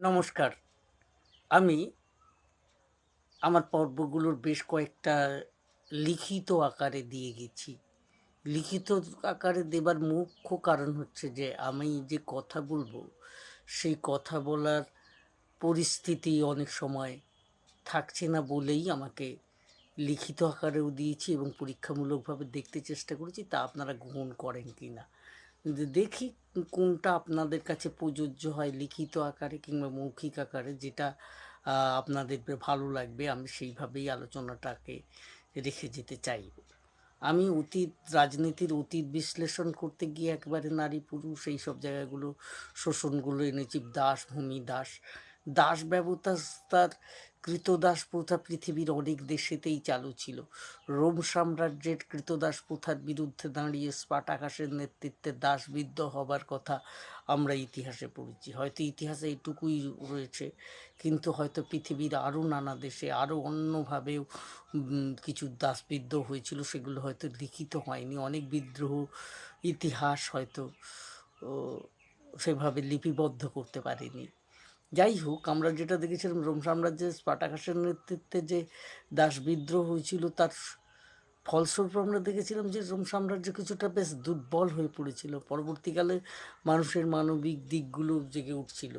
নমস্কার। আমি আমার পর্বগুলোর বেশ কয়েকটা লিখিত আকারে দিয়ে গেছি। লিখিত আকারে দেবার মুখ্য কারণ হচ্ছে যে, আমি যে কথা বলব, সেই কথা বলার পরিস্থিতি অনেক সময় থাকছে না বলেই আমাকে লিখিত আকারেও দিয়েছি এবং পরীক্ষামূলকভাবে দেখতে চেষ্টা করেছি, তা আপনারা গ্রহণ করেন কি না দেখি কোনটা আপনাদের কাছে প্রযোজ্য হয় লিখিত আকারে কিংবা মৌখিক আকারে যেটা আপনাদের ভালো লাগবে, আমি সেইভাবেই আলোচনাটাকে রেখে যেতে চাইব আমি অতীত, রাজনীতির অতীত বিশ্লেষণ করতে গিয়ে একবারে নারী পুরুষ, এই সব জায়গাগুলো শোষণগুলো এনেছি। দাস, ভূমি, দাস। দাস ব্যবস্থার কৃতদাস প্রথা পৃথিবীর অনেক দেশেতেই চালু ছিল। রোম সাম্রাজ্যের কৃতদাস প্রথার বিরুদ্ধে দাঁড়িয়ে স্পাটাকাসের নেতৃত্বে দাসবিদ্ধ হবার কথা আমরা ইতিহাসে পড়েছি। হয়তো ইতিহাসে এইটুকুই রয়েছে, কিন্তু হয়তো পৃথিবীর আরও নানা দেশে আরও অন্যভাবেও কিছু দাসবিদ্ধ হয়েছিল, সেগুলো হয়তো লিখিত হয়নি। অনেক বিদ্রোহ ইতিহাস হয়তো সেভাবে লিপিবদ্ধ করতে পারেনি। যাই হোক, আমরা যেটা দেখেছিলাম, রোম সাম্রাজ্যের স্পাটাকাসের নেতৃত্বে যে দাস বিদ্রোহ হয়েছিল, তার ফলস্বরূপ আমরা দেখেছিলাম যে রোম সাম্রাজ্য কিছুটা বেশ দুর্বল হয়ে পড়েছিল। পরবর্তীকালে মানুষের মানবিক দিকগুলো জেগে উঠছিল।